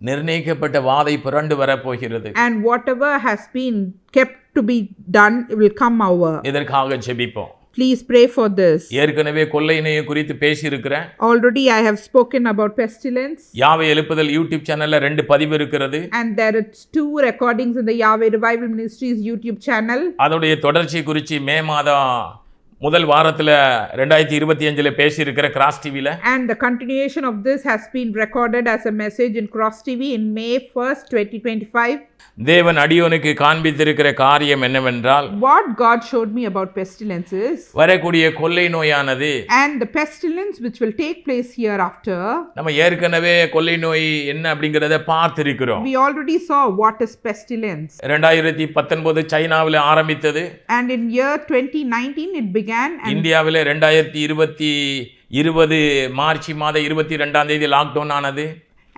நிர்ணயிக்கப்பட்ட வாதை புரண்டு வரப்போகிறது and whatever has been kept to be done will come over. இதற்காக ஜெபிப்போம் Please pray for this. ஏற்கனவே கொள்ளை நோயை குறித்து பேசியிருக்கிறேன் Already I have spoken about pestilence, யாவை எழுப்புதல் யூடியூப் சேனல்ல ரெண்டு பதிவு இருக்கிறது and there are two recordings in the Yahweh Revival Ministries YouTube channel. அதோடைய தொடர்ச்சி குறித்து மே மாதம் முதல் வாரத்தில் ரெண்டாயிரத்தி இருபத்தி அஞ்சில் பேசியிருக்கிற கிராஸ் டிவியில் and the continuation of this has been recorded as a message in Cross TV in May first twenty twenty five தேவன் அடியோனுக்கு காண்பித்திருக்கிற காரியம் என்னவென்றால் What God showed me about pestilences வரக்கூடிய கொள்ளை நோயானது and the pestilence which will take place hereafter. நம்ம ஏற்கனவே கொள்ளை நோய் என்ன அப்படிங்கிறத பார்த்திருக்கிறோம் We already saw what is pestilence. ரெண்டாயிரத்தி பத்தொன்பது சைனாவில் ஆரம்பித்தது And in year 2019, it began, இந்தியாவில் ரெண்டாயிரத்தி இருபத்தி இருபது மார்ச் மாதம் இருபத்தி ரெண்டாம் தேதி லாக்டவுன் ஆனது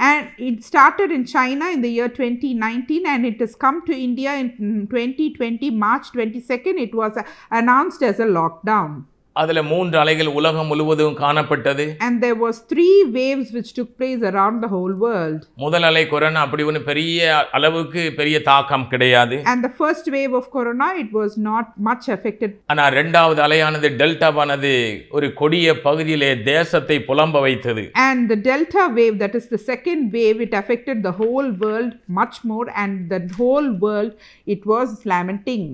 and it started in China in the year 2019, and it has come to India in 2020, March 22nd. It was announced as a lockdown. அதில் மூன்று அலைகள் உலகம் முழுவதும் காணப்பட்டது And there was three waves which took place around the whole world. முதல் அலை corona அப்படி ஒன்று பெரிய அளவுக்கு பெரிய தாக்கம் கிடையாது And the first wave of corona, it was not much affected. ஆனால் ரெண்டாவது அலையானது டெல்டாவானது ஒரு கொடிய பகுதியிலே தேசத்தை புலம்ப வைத்தது And the Delta wave, that is the second wave, it affected the whole world much more, and the whole world, it was lamenting.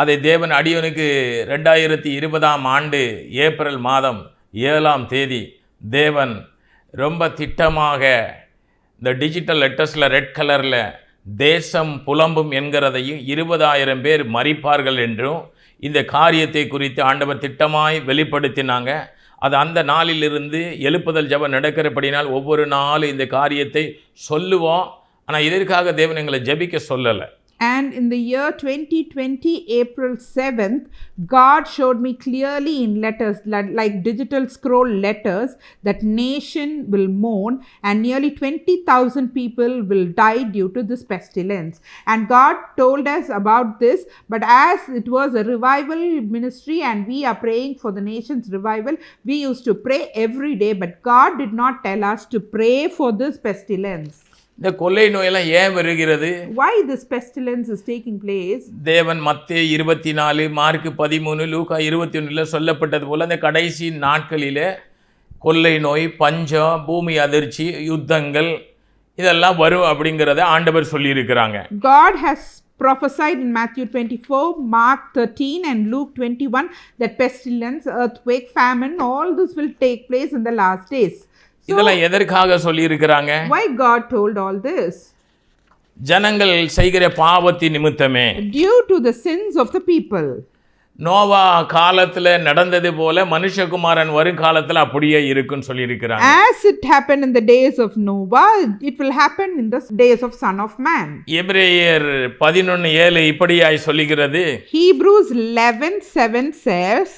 அதை தேவன் அடியவனுக்கு ரெண்டாயிரத்தி இருபதாம் ஆண்டு ஏப்ரல் மாதம் ஏழாம் தேதி தேவன் ரொம்ப திட்டமாக இந்த டிஜிட்டல் லெட்டர்ஸில் ரெட் கலரில் தேசம் புலம்பும் என்கிறதையும் இருபதாயிரம் பேர் மறிப்பார்கள் என்றும் இந்த காரியத்தை குறித்து ஆண்டவர் திட்டமாய் வெளிப்படுத்தினாங்க. அது அந்த நாளிலிருந்து எழுப்புதல் ஜபம் நடக்கிறபடினால் ஒவ்வொரு நாளும் இந்த காரியத்தை சொல்லுவோம். ஆனால் இதற்காக தேவன் எங்களை ஜெபிக்க சொல்லலை. And in the year 2020, April 7th, God showed me clearly in letters, like digital scroll letters, that nation will mourn and nearly 20,000 people will die due to this pestilence. And God told us about this, but as it was a revival ministry and we are praying for the nation's revival, we used to pray every day, but God did not tell us to pray for this pestilence. இந்த கொள்ளை நோயெல்லாம் ஏன் வருகிறது Why this pestilence is taking place? தேவன் மத்தே இருபத்தி நாலு mark பதிமூணு லூக்கா இருபத்தி ஒன்றில் சொல்லப்பட்டது போல் அந்த கடைசி நாட்களில் கொள்ளை நோய் பஞ்சம் பூமி அதிர்ச்சி யுத்தங்கள் இதெல்லாம் வரும் அப்படிங்கிறத ஆண்டவர் சொல்லியிருக்கிறாங்க God has prophesied in Matthew 24, Mark 13, and Luke 21 that pestilence, earthquake, famine, all this will take place in the last days. இதெல்லாம் எதற்காக சொல்லியிருக்கிறாங்க why God told all this? ஜனங்கள் செய்கிற பாவத்தின் நிமித்தமே Due to the sins of the people. Noah காலத்தில் நடந்தது போல மனுஷகுமாரன் வருங்காலத்தில் அப்படியே இருக்குன்னு சொல்லியிருக்கிறாங்க As it happened in the days of Noah, it will happen in the days of Son of Man. எபிரேயர் பதினொன்று ஏழு இப்படியாய் சொல்லுகிறது Hebrews 11 7 says,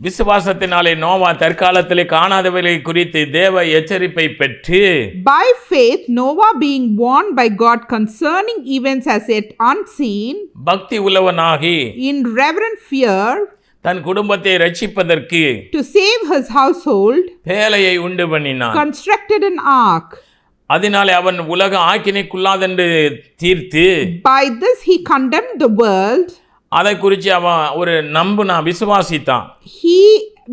விசுவாசத்தினாலே நோவா தற்காலத்திலே காணாதவர்களை குறித்து தேவ எச்சரிப்பை பெற்று By faith, Noah being warned by God concerning events as yet unseen, பக்தி உள்ளவனாகி in reverent fear, தன் குடும்பத்தை ரட்சிப்பதற்கு to save his household, பேலையை உண்டு பண்ணினான் constructed an ark. அதனாலே அவன் உலக ஆக்கினைக்குள்ளாதென்று தீர்த்து By this he condemned the world. அதை குறித்து அவன் ஒரு நம்புனா விசுவாசித்தான் He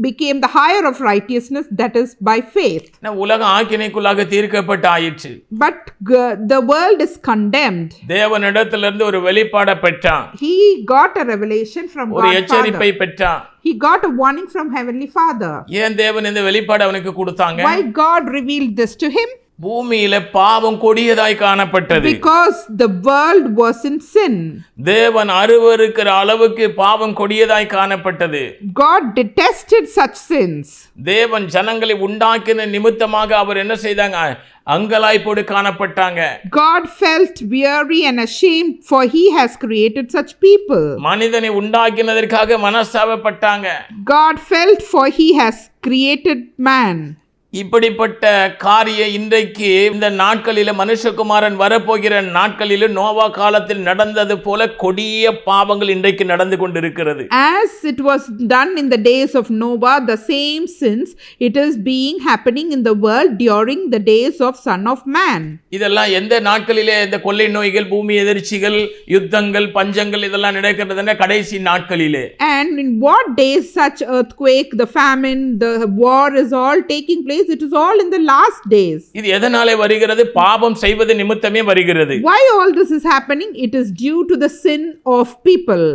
became the higher of righteousness, that is by faith. ஏன்னா உலக ஆக்கினைக்குள்ளாக தீர்க்கப்பட்டு ஆயிற்று But g- the world is condemned. தேவனிடத்திலிருந்து ஒரு வெளிப்பாடை பெற்றான் He got a revelation from ஒரு God எச்சரிப்பை Father. பெற்றான் He got a warning from Heavenly Father. ஏன் தேவன் இந்த வெளிப்பாடு அவனுக்கு கொடுத்தாங்க Why God revealed this to him? பூமியில பாவம் கொடியதாய் காணப்பட்டது Because the world was in sin. தேவன் அருவருக்கிற அளவுக்கு பாவம் கொடியதாய் காணப்பட்டது God detested such sins. தேவன் ஜனங்களை உண்டாக்கின நிமித்தமாக அவர் என்ன செய்தாங்க அங்கலாய்ப்போடு காணப்பட்டாங்க God felt weary and ashamed, for he has created such people. மனிதனை உண்டாக்கினதற்காக மனஸ்தாபப்பட்டாங்க God felt, for he has created man. இப்படிப்பட்ட காரிய இன்றைக்கு இந்த நாட்களில மனுஷகுமாரன் வரப்போகிற நாட்களில் நோவா காலத்தில் நடந்தது போல கொடிய பாவங்கள் இன்றைக்கு நடந்து கொண்டிருக்கிறது As it was done in the days of Noah, the same sins, it is being happening in the world during the days of Son of Man. இதெல்லாம் எந்த நாட்களிலே இந்த கொள்ளை நோய்கள் பூமி எதிர்ச்சிகள் யுத்தங்கள் பஞ்சங்கள் இதெல்லாம் நடக்கிறதுனா கடைசி நாட்களிலே And in what days such earthquake, the famine, the war is all taking place? It is all in the last days. இது எதனாலே வருகிறது பாவம் செய்வது நிமித்தமே வருகிறது Why all this is happening? It is due to the sin of people.